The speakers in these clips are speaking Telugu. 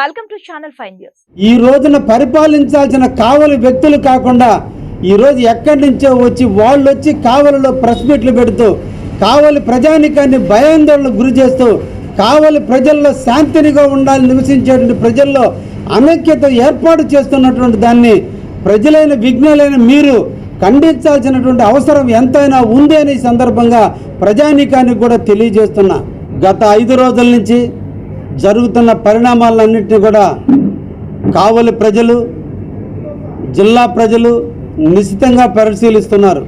Welcome to channel five news ఈ రోజున పరిపాలించాల్సిన కావలి వ్యక్తులు కాకుండా ఈ రోజు ఎక్కడి నుంచో వచ్చి వాళ్ళు వచ్చి కావలిలో ప్రెస్ మీట్లు పెడుతూ కావలి ప్రజానికాన్ని భయాందోళనకు గురి చేస్తూ కావలి ప్రజల్లో శాంతినిగా ఉండాలని నివసించేటువంటి ప్రజల్లో అనైక్యత ఏర్పాటు చేస్తున్నటువంటి దాన్ని ప్రజలైన విఘ్నులైన మీరు ఖండించాల్సినటువంటి అవసరం ఎంతైనా ఉంది అనే సందర్భంగా ప్రజానీకానికి కూడా తెలియజేస్తున్నా. గత ఐదు రోజుల నుంచి జరుగుతున్న పరిణామాలన్నింటినీ కూడా కావలి ప్రజలు జిల్లా ప్రజలు నిశ్చితంగా పరిశీలిస్తున్నారు.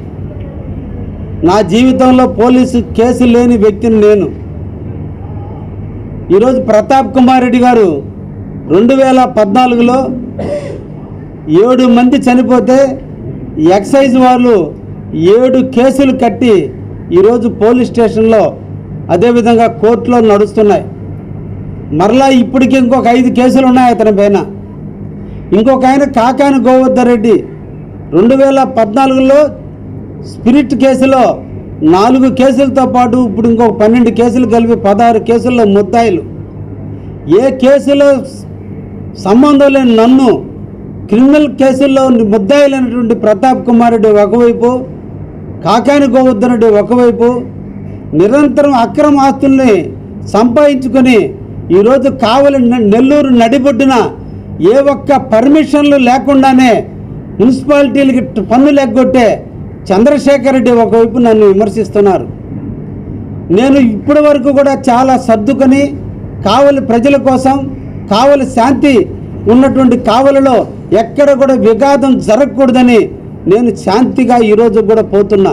నా జీవితంలో పోలీసు కేసు లేని వ్యక్తిని నేను. ఈరోజు ప్రతాప్ కుమార్ రెడ్డి గారు రెండు వేల పద్నాలుగులో ఏడు మంది చనిపోతే ఎక్సైజ్ వాళ్ళు ఏడు కేసులు కట్టి ఈరోజు పోలీస్ స్టేషన్లో అదేవిధంగా కోర్టులో నడుస్తున్నాయి. మరలా ఇప్పటికి ఇంకొక ఐదు కేసులు ఉన్నాయి అతని పైన. ఇంకొక ఆయన కాకాని గోవర్ధన్ రెడ్డి రెండు వేల పద్నాలుగులో స్పిరిట్ కేసులో నాలుగు కేసులతో పాటు ఇప్పుడు ఇంకో పన్నెండు కేసులు కలిపి పదహారు కేసుల్లో ముద్దాయిలు. ఏ కేసులో సంబంధం లేని నన్ను క్రిమినల్ కేసుల్లో ముద్దాయిలైనటువంటి ప్రతాప్ కుమార్ రెడ్డి ఒకవైపు కాకాని గోవర్ధన్ రెడ్డి ఒకవైపు నిరంతరం అక్రమ ఆస్తుల్ని సంపాదించుకొని ఈరోజు కావలి నెల్లూరు నడిబొడ్డున ఏ ఒక్క పర్మిషన్లు లేకుండానే మున్సిపాలిటీలకి పన్ను పన్నులు ఎగ్గొట్టే చంద్రశేఖర్ రెడ్డి ఒకవైపు నన్ను విమర్శిస్తున్నారు. నేను ఇప్పటి వరకు కూడా చాలా సర్దుకొని కావలి ప్రజల కోసం కావలి శాంతి ఉన్నటువంటి కావలిలో ఎక్కడ కూడా విఘాతం జరగకూడదని నేను శాంతిగా ఈరోజు కూడా పోతున్నా.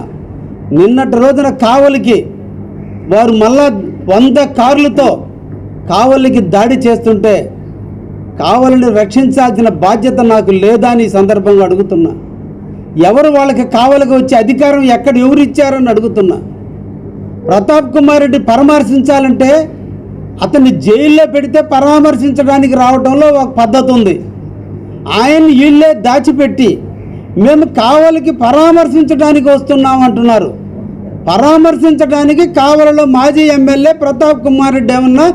నిన్నటి రోజున కావలికి వారు మళ్ళా వంద కార్లతో కావలికి దాడి చేస్తుంటే కావలిని రక్షించాల్సిన బాధ్యత నాకు లేదా అని ఈ సందర్భంగా అడుగుతున్నా. ఎవరు వాళ్ళకి కావలికి వచ్చే అధికారం ఎక్కడ ఎవరు ఇచ్చారని అడుగుతున్నా. ప్రతాప్ కుమార్ రెడ్డి పరామర్శించాలంటే అతన్ని జైల్లో పెడితే పరామర్శించడానికి రావడంలో ఒక పద్ధతి ఉంది. ఆయన్ని వీళ్ళే దాచిపెట్టి మేము కావలికి పరామర్శించడానికి వస్తున్నాం అంటున్నారు. పరామర్శించడానికి కావలిలో మాజీ ఎమ్మెల్యే ప్రతాప్ కుమార్ రెడ్డి ఏమన్నా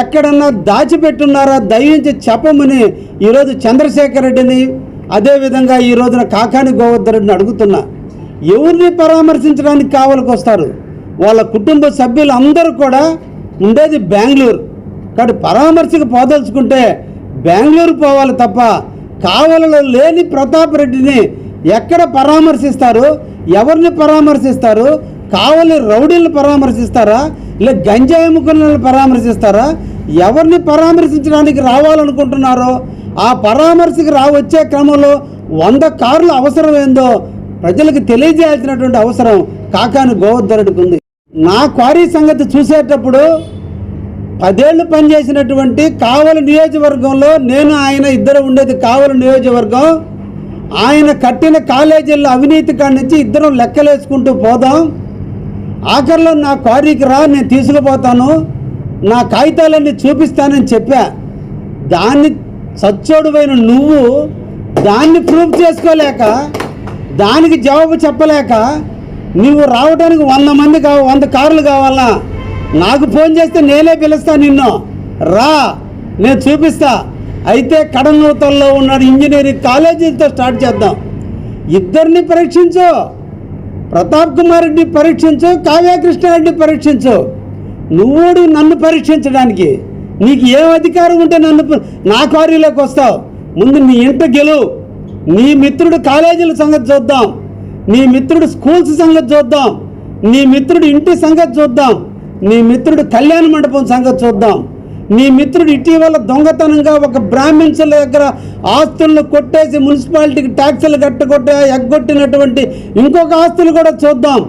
ఎక్కడన్నా దాచిపెట్టున్నారా దయించి చెప్పమని ఈరోజు చంద్రశేఖర్ రెడ్డిని అదేవిధంగా ఈ రోజున కాకాని గోవర్ధన్ రెడ్డిని అడుగుతున్నా. ఎవరిని పరామర్శించడానికి కావాలకు వస్తారు? వాళ్ళ కుటుంబ సభ్యులు అందరూ కూడా ఉండేది బెంగళూరు. కాబట్టి పరామర్శకు పోదలుచుకుంటే బెంగళూరు పోవాలి తప్ప కావలలో లేని ప్రతాప్ రెడ్డిని ఎక్కడ పరామర్శిస్తారు? ఎవరిని పరామర్శిస్తారు? కావలి రౌడీలను పరామర్శిస్తారా? లే గంజాయి అమ్ముకున్న పరామర్శిస్తారా? ఎవరిని పరామర్శించడానికి రావాలనుకుంటున్నారో ఆ పరామర్శకు రావచ్చే క్రమంలో వంద కార్లు అవసరం ఏందో ప్రజలకు తెలియజేయాల్సినటువంటి అవసరం కాకాని గోవర్ధనుడికి ఉంది. నా క్వారీ సంగతి చూసేటప్పుడు పదేళ్ళు పనిచేసినటువంటి కావలి నియోజకవర్గంలో నేను ఆయన ఇద్దరు ఉండేది కావలి నియోజకవర్గం. ఆయన కట్టిన కాలేజీల్లో అవినీతి కాడి నుంచి ఇద్దరం లెక్కలేసుకుంటూ పోదాం. ఆఖరిలో నా క్వారీకి రా నేను తీసుకుపోతాను. నా కాగితాలన్నీ చూపిస్తానని చెప్పా. దాన్ని సచ్చోడువైన నువ్వు దాన్ని ప్రూఫ్ చేసుకోలేక దానికి జవాబు చెప్పలేక నువ్వు రావడానికి వంద మంది కావ వంద కార్లు కావాలా? నాకు ఫోన్ చేస్తే నేనే పిలుస్తా నిన్ను. రా నేను చూపిస్తా. అయితే కడనూతల్లో ఉన్న ఇంజనీరింగ్ కాలేజీలతో స్టార్ట్ చేద్దాం. ఇద్దరిని పరీక్షించు. ప్రతాప్ కుమార్ రెడ్డి పరీక్షించు కావ్యకృష్ణారెడ్డి పరీక్షించు. నువ్వుడు నన్ను పరీక్షించడానికి. నీకు ఏం అధికారం ఉంటే నన్ను నా క్వారీలోకి వస్తావు. ముందు నీ ఇంట గెలువు నీ మిత్రుడు కాలేజీల సంగతి చూద్దాం. నీ మిత్రుడు స్కూల్స్ సంగతి చూద్దాం. నీ మిత్రుడు ఇంటి సంగతి చూద్దాం. నీ మిత్రుడు కళ్యాణ మండపం సంగతి చూద్దాం. నీ మిత్రుడు ఇటీవల దొంగతనంగా ఒక బ్రాహ్మిన్స్ల దగ్గర ఆస్తులను కొట్టేసి మున్సిపాలిటీకి ట్యాక్సులు కట్టగొట్టే ఎగ్గొట్టినటువంటి ఇంకొక ఆస్తులు కూడా చూద్దాం.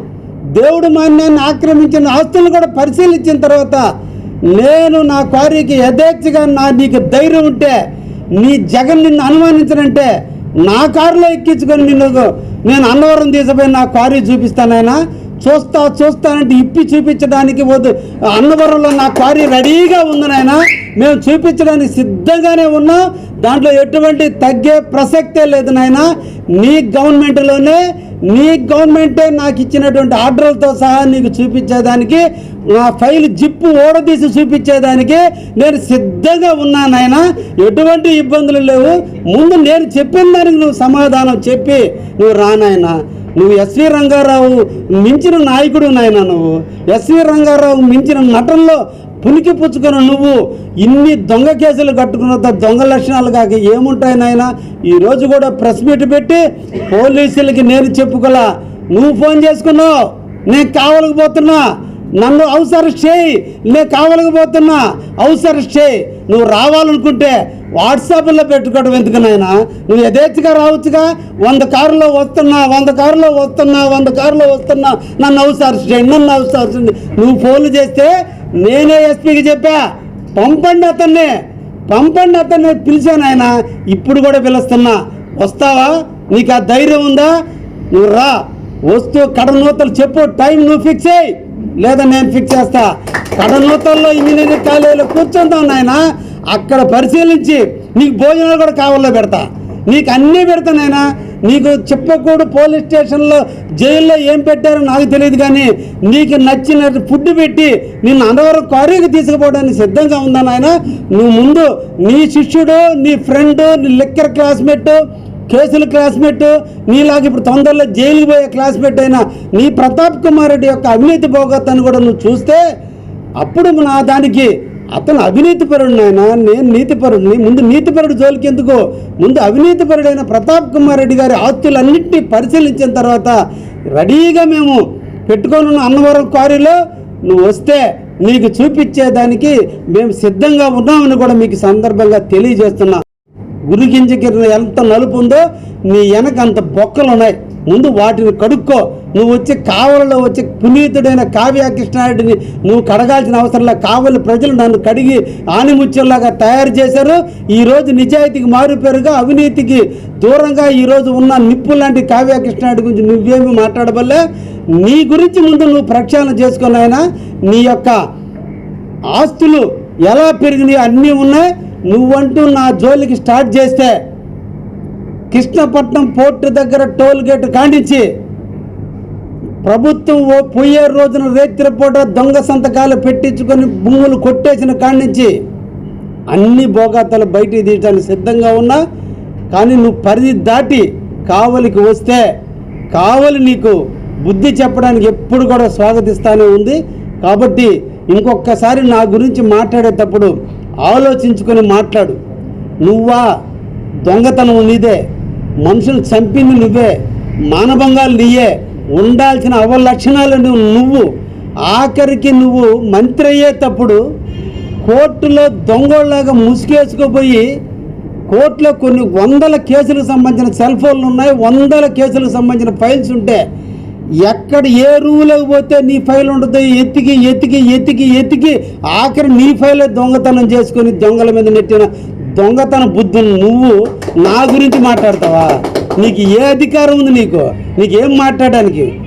దేవుడు మాన్యాన్ని ఆక్రమించిన ఆస్తులను కూడా పరిశీలించిన తర్వాత నేను నా క్వారీకి యథేచ్ఛగా నా నీకు ధైర్యం ఉంటే నీ జగన్ నిన్ను అనుమానించనంటే నా కారులో ఎక్కించుకొని నిన్ను నేను అన్నవరం తీసుకుపోయి నా క్వారీ చూపిస్తానైనా చూస్తా చూస్తానంటే ఇప్పి చూపించడానికి వద్దు. అన్నవరంలో నా క్వారీ రెడీగా ఉంది నాయన. మేము చూపించడానికి సిద్ధంగానే ఉన్నాం. దాంట్లో ఎటువంటి తగ్గే ప్రసక్తే లేదు నాయన. నీ గవర్నమెంట్లోనే నీ గవర్నమెంటే నాకు ఇచ్చినటువంటి ఆర్డర్లతో సహా నీకు చూపించేదానికి నా ఫైల్ జిప్పు ఓడదీసి చూపించేదానికి నేను సిద్ధంగా ఉన్నాను ఎటువంటి ఇబ్బందులు లేవు. ముందు నేను చెప్పిన దానికి నువ్వు సమాధానం చెప్పి నువ్వు రానాయనా నువ్వు ఎస్వి రంగారావు మించిన నాయకుడు నాయన నువ్వు. ఎస్వి రంగారావు మించిన నటనలో పునికి పుచ్చుకున్న నువ్వు. ఇన్ని దొంగ కేసులు కట్టుకున్న దొంగ లక్షణాలు కాక ఏముంటాయి నాయన? ఈరోజు కూడా ప్రెస్ మీట్ పెట్టి పోలీసులకి నేను చెప్పుకోలా. నువ్వు ఫోన్ చేసుకున్నావు. నేను కావాలకపోతున్నా నన్ను అవసరం చేయి నేను కావాలకపోతున్నా అవసరం చేయి. నువ్వు రావాలనుకుంటే వాట్సాప్లో పెట్టుకోవడం ఎందుకు నాయనా? నువ్వు యథేచ్ఛగా రావచ్చుగా? వంద కారులో వస్తున్నా వంద కారులో వస్తున్నా వంద కారులో వస్తున్నా. నన్ను అవసరం చేయండి నన్ను అవసరం చేయండి నువ్వు ఫోన్లు చేస్తే నేనే ఎస్పీకి చెప్పా. పంపండి అతన్ని. పంపండి అతన్ని పిలిచాను ఆయన ఇప్పుడు కూడా పిలుస్తున్నా. వస్తావా? నీకు ఆ ధైర్యం ఉందా? నువ్వు రా. వస్తూ కడనూతలు చెప్పు. టైం నువ్వు ఫిక్స్ అయ్యి లేదా నేను ఫిక్స్ చేస్తా. కడనూతల్లో ఇంజనీరింగ్ కాలేజీలో కూర్చుంటాం నాయన. అక్కడ పరిశీలించి నీకు భోజనాలు కూడా కావాలో పెడతా. నీకు అన్నీ పెడతా నాయన. నీకు చెప్పకూడదు పోలీస్ స్టేషన్లో జైల్లో ఏం పెట్టారో నాకు తెలియదు కానీ నీకు నచ్చిన ఫుడ్ పెట్టి నిన్ను అందవరం కారీకి తీసుకుపోవడానికి సిద్ధంగా ఉందా నాయన. నువ్వు ముందు నీ శిష్యుడు నీ ఫ్రెండ్ నీ లెక్కర్ క్లాస్మేట్ కేసుల క్లాస్మేట్ నీలాగా ఇప్పుడు తొందరలో జైలుకి పోయే క్లాస్మేట్ అయినా నీ ప్రతాప్ కుమార్ రెడ్డి యొక్క అవినీతి భోగత్తాన్ని కూడా నువ్వు చూస్తే అప్పుడు నా దానికి అతను అవినీతిపరుడు నాయన నేను నీతిపరుడిని. ముందు నీతిపరుడు జోలికి ఎందుకు? ముందు అవినీతిపరుడైన ప్రతాప్ కుమార్ రెడ్డి గారి ఆస్తులన్నింటినీ పరిశీలించిన తర్వాత రెడీగా మేము పెట్టుకొని ఉన్న అన్నవరం క్వారీలో నువ్వు వస్తే నీకు చూపించేదానికి మేము సిద్ధంగా ఉన్నామని కూడా మీకు సందర్భంగా తెలియజేస్తున్నా. గురిగింజకి ఎంత నలుపు ఉందో నీ వెనక అంత బొక్కలు ఉన్నాయి ముందు వాటిని కడుక్కో. నువ్వు వచ్చి కావలలో వచ్చి పునీతుడైన కావ్య కృష్ణారెడ్డిని నువ్వు కడగాల్సిన అవసరంలో కావలి ప్రజలు నన్ను కడిగి ఆనిముత్యంలాగా తయారు చేశారు. ఈరోజు నిజాయితీకి మారుపేరుగా అవినీతికి దూరంగా ఈరోజు ఉన్న నిప్పు లాంటి కావ్య కృష్ణారెడ్డి గురించి నువ్వేమి మాట్లాడబల్లే. నీ గురించి ముందు నువ్వు ప్రక్షాళన చేసుకున్నాయినా నీ యొక్క ఆస్తులు ఎలా పెరిగినాయి అన్నీ ఉన్నాయి. నువ్వంటూ నా జోలికి స్టార్ట్ చేస్తే కృష్ణపట్నం పోర్టు దగ్గర టోల్ గేట్ కాండించి ప్రభుత్వం ఓ పోయే రోజున రేత్రిపూట దొంగ సంతకాలు పెట్టించుకొని భూములు కొట్టేసిన కాండించి అన్ని భోగాతలు బయటికి తీయడానికి సిద్ధంగా ఉన్నా కానీ నువ్వు పరిధి దాటి కావలికి వస్తే కావలి నీకు బుద్ధి చెప్పడానికి ఎప్పుడు కూడా స్వాగతిస్తానే ఉంది. కాబట్టి ఇంకొకసారి నా గురించి మాట్లాడేటప్పుడు ఆలోచించుకొని మాట్లాడు. నువ్వా దొంగతనం నీదే. మనుషులు చంపింది నువ్వే. మానభంగాలు నీయే. ఉండాల్సిన అవలక్షణాలు నువ్వు. నువ్వు ఆఖరికి నువ్వు మంత్రి అయ్యేటప్పుడు కోర్టులో దొంగోళ్ళగా ముసుగేసుకుపోయి కోర్టులో కొన్ని వందల కేసులకు సంబంధించిన సెల్ ఫోన్లు ఉన్నాయి వందల కేసులకు సంబంధించిన ఫైల్స్ ఉంటే ఎక్కడ ఏ రూలకు పోతే నీ ఫైల్ ఉండదు ఎత్తికి ఎత్తికి ఎత్తికి ఎత్తికి ఆఖరి నీ ఫైలే దొంగతనం చేసుకొని దొంగల మీద నెట్టిన దొంగతన బుద్ధులు నువ్వు నా గురించి మాట్లాడతావా? నీకు ఏ అధికారం ఉంది నీకు? నీకేం మాట్లాడడానికి?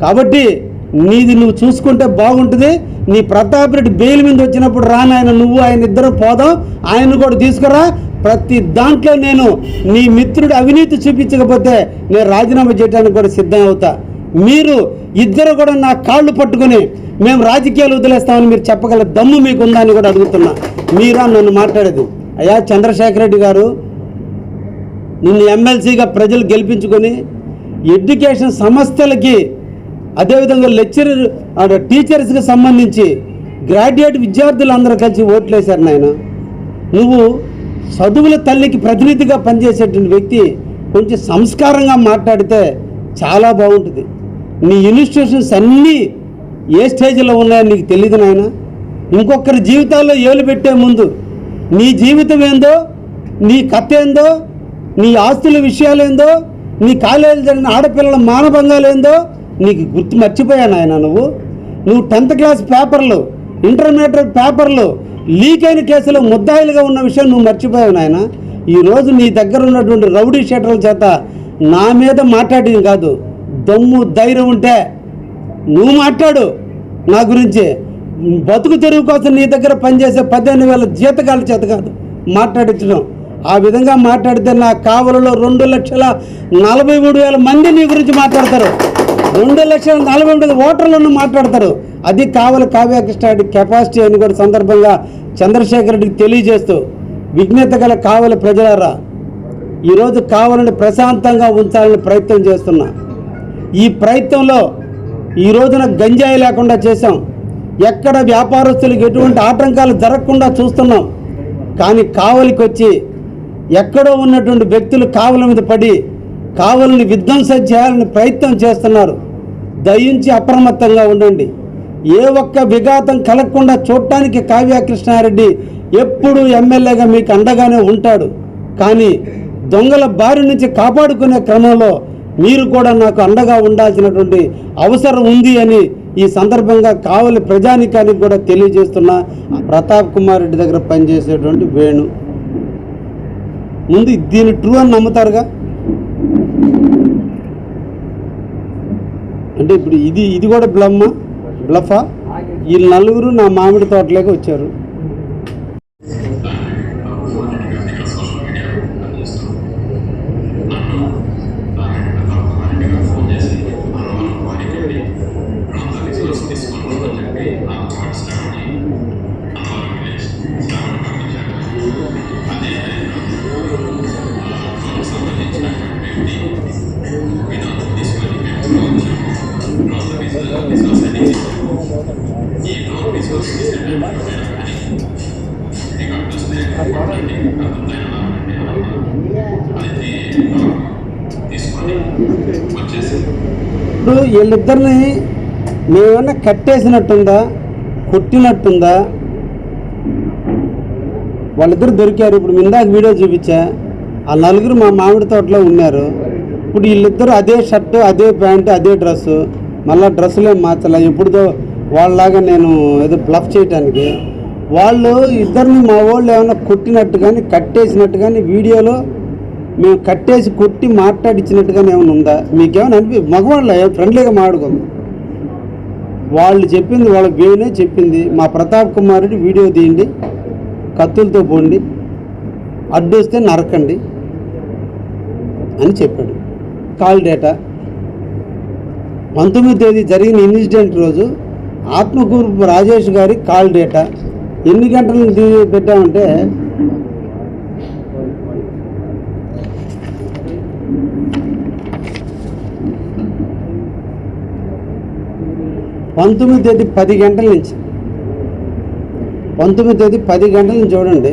కాబట్టి నీది నువ్వు చూసుకుంటే బాగుంటుంది. నీ ప్రతాప్ రెడ్డి బెయిల్ మీద వచ్చినప్పుడు రాను ఆయన నువ్వు ఆయన ఇద్దరు పోదాం. ఆయన్ని కూడా తీసుకురా. ప్రతి దాంట్లో నేను నీ మిత్రుడు అవినీతి చూపించకపోతే నేను రాజీనామా చేయడానికి కూడా సిద్ధం అవుతా. మీరు ఇద్దరు కూడా నా కాళ్ళు పట్టుకొని మేము రాజకీయాలు వదిలేస్తామని మీరు చెప్పగల దమ్ము మీకు ఉందా అని కూడా అడుగుతున్నా. మీరా నన్ను మాట్లాడేది. అయ్యా చంద్రశేఖర రెడ్డి గారు నిన్ను ఎమ్మెల్సీగా ప్రజలు గెలిపించుకొని ఎడ్యుకేషన్ సంస్థలకి అదేవిధంగా లెక్చరర్ టీచర్స్కి సంబంధించి గ్రాడ్యుయేట్ విద్యార్థులు అందరూ కలిసి ఓట్లేశారు నాయన. నువ్వు చదువుల తల్లికి ప్రతినిధిగా పనిచేసేటువంటి వ్యక్తి కొంచెం సంస్కారంగా మాట్లాడితే చాలా బాగుంటుంది. నీ ఇన్స్టిట్యూషన్స్ అన్నీ ఏ స్టేజ్లో ఉన్నాయో నీకు తెలియదు నాయన. ఇంకొకరి జీవితాల్లో ఏలు పెట్టే ముందు నీ జీవితం ఏందో నీ కథ ఏందో నీ ఆస్తుల విషయాలు ఏందో నీ కాలేజీ జరిగిన ఆడపిల్లల మానభంగాలు ఏందో నీకు గుర్తు మర్చిపోయాను ఆయన నువ్వు. నువ్వు టెన్త్ క్లాస్ పేపర్లు ఇంటర్మీడియట్ పేపర్లు లీక్ అయిన కేసులో ముద్దాయిలుగా ఉన్న విషయం నువ్వు మర్చిపోయావు నాయన. ఈరోజు నీ దగ్గర ఉన్నటువంటి రౌడీ షేటర్ల చేత నా మీద మాట్లాడింది కాదు. దమ్ము ధైర్యం ఉంటే నువ్వు మాట్లాడు నా గురించి. బతుకు తెరువు కోసం నీ దగ్గర పనిచేసే పద్దెనిమిది వేల జీతకాల చేత కాదు మాట్లాడించడం ఆ విధంగా మాట్లాడితే నా కావలలో రెండు లక్షల నలభై మూడు వేల మంది నీ గురించి మాట్లాడతారు. రెండు లక్షల నలభై మూడు ఓటర్లను మాట్లాడతారు. అది కావల కావ్యకృష్ణ కెపాసిటీ అని కూడా సందర్భంగా చంద్రశేఖర్ రెడ్డికి తెలియజేస్తూ విజ్ఞత గల కావలి ప్రజలారా ఈరోజు కావాలని ప్రశాంతంగా ఉంచాలని ప్రయత్నం చేస్తున్నా. ఈ ప్రయత్నంలో ఈ రోజున గంజాయి లేకుండా చేశాం. ఎక్కడ వ్యాపారస్తులకు ఎటువంటి ఆటంకాలు జరగకుండా చూస్తున్నాం. కానీ కావలికి వచ్చి ఎక్కడో ఉన్నటువంటి వ్యక్తులు కావల మీద పడి కావలిని విధ్వంసం చేయాలని ప్రయత్నం చేస్తున్నారు. దయించి అప్రమత్తంగా ఉండండి. ఏ ఒక్క విఘాతం కలగకుండా చూడటానికి కావ్య కృష్ణారెడ్డి ఎప్పుడూ ఎమ్మెల్యేగా మీకు అండగానే ఉంటాడు. కానీ దొంగల బారి నుంచి కాపాడుకునే క్రమంలో మీరు కూడా నాకు అండగా ఉండాల్సినటువంటి అవసరం ఉంది అని ఈ సందర్భంగా కావలి ప్రజానికానికి కూడా తెలియజేస్తున్న. ప్రతాప్ కుమార్ రెడ్డి దగ్గర పనిచేసేటువంటి వేణు. ముందు దీన్ని ట్రూ అని నమ్ముతారుగా? అంటే ఇప్పుడు ఇది ఇది కూడా బ్లమ్మ? బ్లఫా? వీళ్ళు నలుగురు నా మామిడి తోటలోకి వచ్చారు. వీళ్ళిద్దరిని మేమన్నా కట్టేసినట్టుందా? కొట్టినట్టుందా? వాళ్ళిద్దరు దొరికారు. ఇప్పుడు ఇందాక వీడియో చూపించా. ఆ నలుగురు మా మామిడి తోటలో ఉన్నారు. ఇప్పుడు వీళ్ళిద్దరు అదే షర్టు అదే ప్యాంటు అదే డ్రెస్సు. మళ్ళీ డ్రెస్సులు ఏం మార్చలే? ఎప్పుడుదో వాళ్ళలాగా నేను ఏదో బ్లఫ్ చేయటానికి. వాళ్ళు ఇద్దరిని మా వాళ్ళు ఏమైనా కొట్టినట్టు కానీ కట్టేసినట్టు కానీ వీడియోలో మేము కట్టేసి కొట్టి మాట్లాడించినట్టుగానే ఏమైనా ఉందా? మీకేమైనా అనిపి మగవాళ్ళ ఫ్రెండ్లీగా మాట్లాడుకుందాం వాళ్ళు చెప్పింది వాళ్ళ వేనే చెప్పింది. మా ప్రతాప్ కుమార్ రెడ్డి వీడియో తీయండి కత్తులతో పోండి అడ్డొస్తే నరకండి అని చెప్పాడు. Call data. పంతొమ్మిది తేదీ జరిగిన ఇన్సిడెంట్ రోజు ఆత్మకూరు రాజేష్ గారి కాల్ డేటా. ఎన్ని గంటలు పెట్టామంటే పంతొమ్మిది తేదీ పది గంటల నుంచి. పంతొమ్మిది తేదీ పది గంటల నుంచి చూడండి.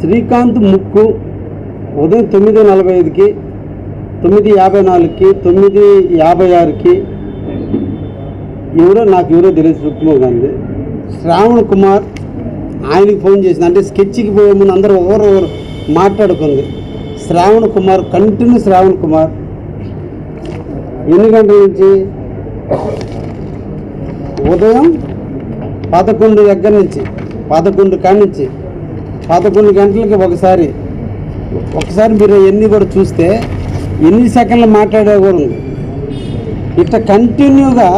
శ్రీకాంత్ ముక్కు ఉదయం తొమ్మిది నలభై ఐదుకి తొమ్మిది యాభై నాలుగుకి తొమ్మిది యాభై ఆరుకి. ఎవరో నాకు ఎవరో తెలియదు సుక్మో గాంధీ శ్రావణ్ కుమార్ ఆయనకి ఫోన్ చేసింది. అంటే స్కెచ్కి పోయే ముందు అందరూ ఒకరు ఒకరు మాట్లాడుకుంది. శ్రావణ్ కుమార్ కంటిన్యూ శ్రావణ్ కుమార్. ఎన్ని గంటల నుంచి? ఉదయం పదకొండు దగ్గర నుంచి పదకొండు కానించి నుంచి పదకొండు గంటలకి ఒకసారి. ఒకసారి మీరు ఎన్ని కూడా చూస్తే ఎన్ని సెకండ్లు మాట్లాడే కూడా ఇట్లా కంటిన్యూగా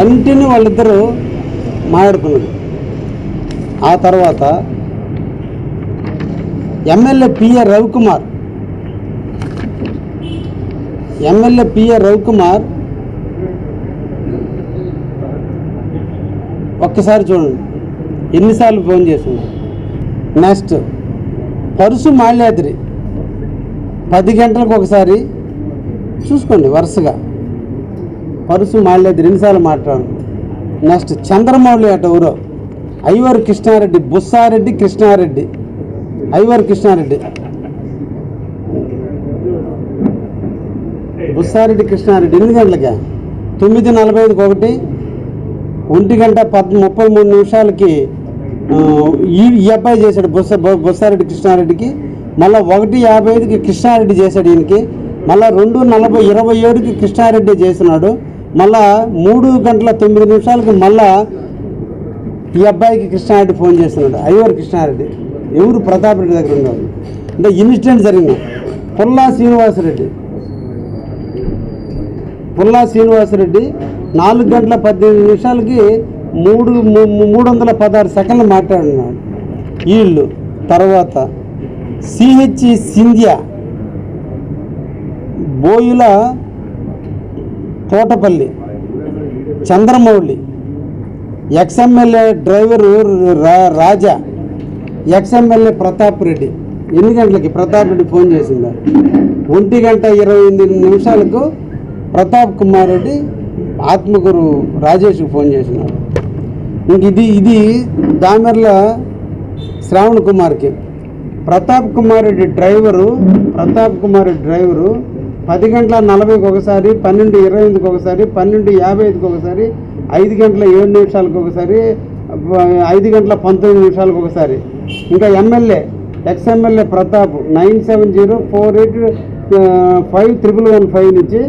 కంటిన్యూ వాళ్ళిద్దరూ మాట్లాడుకున్నారు. ఆ తర్వాత MLA PA Ravikumar. MLA PA Ravikumar. ఒక్కసారి చూడండి. ఎన్నిసార్లు ఫోన్ చేసింది? నెక్స్ట్. పరుసు మాల్యాద్రి. పది గంటలకు ఒకసారి చూసుకోండి వరుసగా. పరుసు మాల్యాద్రి ఎన్నిసార్లు మాట్లాడు నెక్స్ట్. చంద్రమౌళి అట ఊరో ఐవర్ కృష్ణారెడ్డి బుస్సారెడ్డి కృష్ణారెడ్డి. ఐవర్ కృష్ణారెడ్డి. బుస్సారెడ్డి కృష్ణారెడ్డి ఎనిమిది గంటలకి. తొమ్మిది నలభై ఐదుకి ఒకటి. ఒంటి గంట పద్ ముప్పై మూడు నిమిషాలకి ఈ ఈ అబ్బాయి చేశాడు బుస్స బు- బుస్సారెడ్డి కృష్ణారెడ్డికి. మళ్ళీ ఒకటి యాభై ఐదుకి కృష్ణారెడ్డి చేశాడు ఈయనకి. మళ్ళీ రెండు నలభై ఇరవై ఏడుకి కృష్ణారెడ్డి చేసినాడు మళ్ళా మూడు గంటల తొమ్మిది నిమిషాలకి మళ్ళా ఈ అబ్బాయికి కృష్ణారెడ్డి ఫోన్ చేస్తున్నాడు. అయ్యవారు కృష్ణారెడ్డి. ఎవరు ప్రతాప్ రెడ్డి దగ్గర ఉన్నారు? అంటే ఇన్సిడెంట్ జరిగింది. పుల్లా శ్రీనివాసరెడ్డి. పుల్లా శ్రీనివాసరెడ్డి నాలుగు గంటల పద్దెనిమిది నిమిషాలకి మూడు మూడు వందల పదహారు సెకండ్లు మాట్లాడినాడు వీళ్ళు తర్వాత CH Sindhya Boyula Thotapalli Chandramouli ex MLA driver రా- రాజా ఎక్స్ఎమ్మెల్యే ప్రతాప్ రెడ్డి. ఎన్ని గంటలకి ప్రతాప్ రెడ్డి ఫోన్ చేసిందా? ఒంటి గంట ఇరవై ఎనిమిది నిమిషాలకు ప్రతాప్ కుమార్ రెడ్డి ఆత్మగురు రాజేష్కి ఫోన్ చేసినాడు ఇంక ఇది ఇది దామెర్ల శ్రావణ్ కుమార్కి. ప్రతాప్ కుమార్ రెడ్డి డ్రైవరు ప్రతాప్ కుమార్ రెడ్డి డ్రైవరు పది గంటల నలభైకి ఒకసారి పన్నెండు ఇరవై ఎనిమిదికి ఒకసారి పన్నెండు యాభై ఐదుకి ఒకసారి ఐదు గంటల ఏడు నిమిషాలకు ఒకసారి ఐదు గంటల పంతొమ్మిది నిమిషాలకు ఒకసారి. ఇంకా MLA ex MLA Pratap nine seven zero four eight five triple one five నుంచి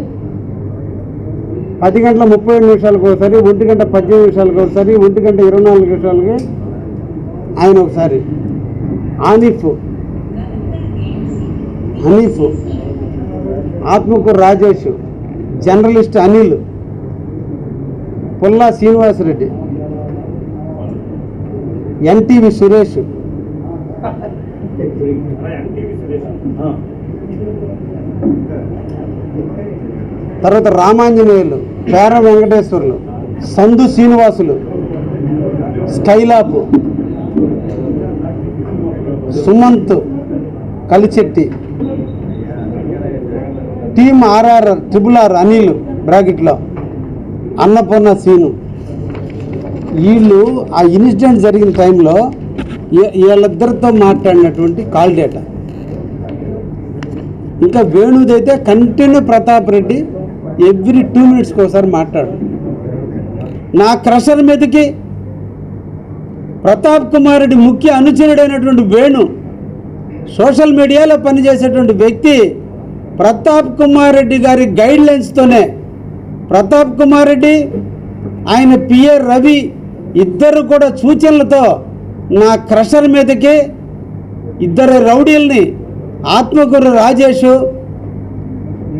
పది గంటల ముప్పై ఏడు నిమిషాలకు ఒకసారి ఒంటి గంట పద్దెనిమిది నిమిషాలకు ఒకసారి ఒంటి గంట ఇరవై నాలుగు నిమిషాలకి ఆయన ఒకసారి. ఆనిఫ్. హనీఫ్ ఆత్మకూరు రాజేష్. జర్నలిస్ట్ అనిల్. పుల్లా శ్రీనివాసరెడ్డి. ఎన్టీవి సురేష్. తర్వాత రామాంజనేయులు పేర వెంకటేశ్వర్లు సందు Srinivasulu Skylab Sumanth Kalichetti team RRR triple R Anil బ్రాకెట్లో అన్నపూర్ణ సీను. వీళ్ళు ఆ ఇన్సిడెంట్ జరిగిన టైంలో ఈ- వీళ్ళిద్దరితో మాట్లాడినటువంటి కాల్ డేటా. ఇంకా వేణుదైతే continue Pratap Reddy every two మినిట్స్కి ఒకసారి మాట్లాడు. నా క్రషర్ మీదకి ప్రతాప్ కుమార్ రెడ్డి ముఖ్య అనుచరుడైనటువంటి వేణు సోషల్ మీడియాలో పనిచేసేటువంటి వ్యక్తి ప్రతాప్ కుమార్ రెడ్డి గారి గైడ్లైన్స్తోనే ప్రతాప్ కుమార్ రెడ్డి ఆయన పిఏ రవి ఇద్దరు కూడా సూచనలతో నా క్రషర్ మీదకి ఇద్దరు రౌడీల్ని ఆత్మగురు రాజేష్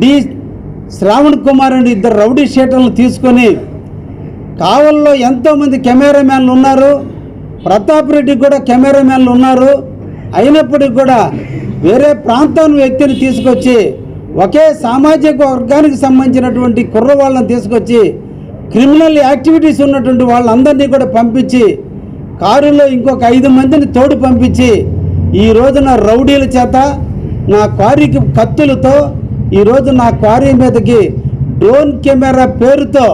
డి శ్రావణ్ కుమార్ అని ఇద్దరు రౌడీ షీటర్లను తీసుకొని కావల్లో ఎంతోమంది కెమెరామ్యాన్లు ఉన్నారు ప్రతాప్ రెడ్డి కూడా కెమెరామ్యాన్లు ఉన్నారు. అయినప్పటికీ కూడా వేరే ప్రాంతం వ్యక్తిని తీసుకొచ్చి ఒకే సామాజిక వర్గానికి సంబంధించినటువంటి కుర్రవాళ్ళని తీసుకొచ్చి క్రిమినల్ యాక్టివిటీస్ ఉన్నటువంటి వాళ్ళందరినీ కూడా పంపించి కారులో ఇంకొక ఐదు మందిని తోడు పంపించి ఈ రోజున రౌడీల చేత నా క్వారీకి కత్తులతో ఈరోజు నా క్వారీ మీదకి డ్రోన్ కెమెరా పేరుతో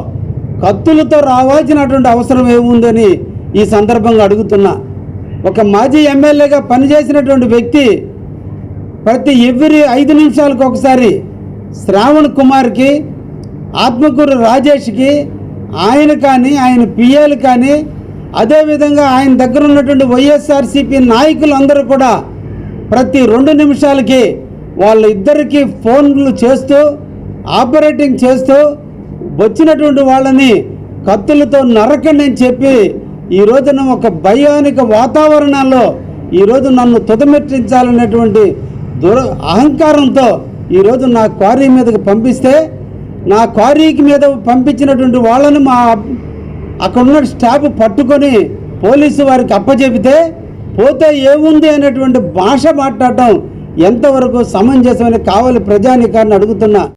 కత్తులతో రావాల్సినటువంటి అవసరం ఏముందని ఈ సందర్భంగా అడుగుతున్నా. ఒక మాజీ ఎమ్మెల్యేగా పనిచేసినటువంటి వ్యక్తి ప్రతి ఎవ్రీ ఐదు నిమిషాలకు ఒకసారి శ్రావణ్ కుమార్కి ఆత్మకూరు రాజేష్కి ఆయన కానీ ఆయన పిఏలు కానీ అదేవిధంగా ఆయన దగ్గర ఉన్నటువంటి వైఎస్ఆర్సీపీ నాయకులు అందరూ కూడా ప్రతి రెండు నిమిషాలకి వాళ్ళ ఇద్దరికి ఫోన్లు చేస్తూ ఆపరేటింగ్ చేస్తూ వచ్చినటువంటి వాళ్ళని కత్తులతో నరకండి అని చెప్పి ఈ రోజున ఒక భయానిక వాతావరణాల్లో ఈరోజు నన్ను తుదమెట్టించాలనేటువంటి దుర అహంకారంతో ఈరోజు నా క్వారీ మీదకి పంపిస్తే నా క్వారీకి మీద పంపించినటువంటి వాళ్ళను మా అక్కడ ఉన్న స్టాఫ్ పట్టుకొని పోలీసు వారికి అప్పచెబితే పోతే ఏముంది అనేటువంటి భాష మాట్లాడటం ఎంతవరకు సమంజసమని కావాలి ప్రజానికాన్ని అడుగుతున్నా.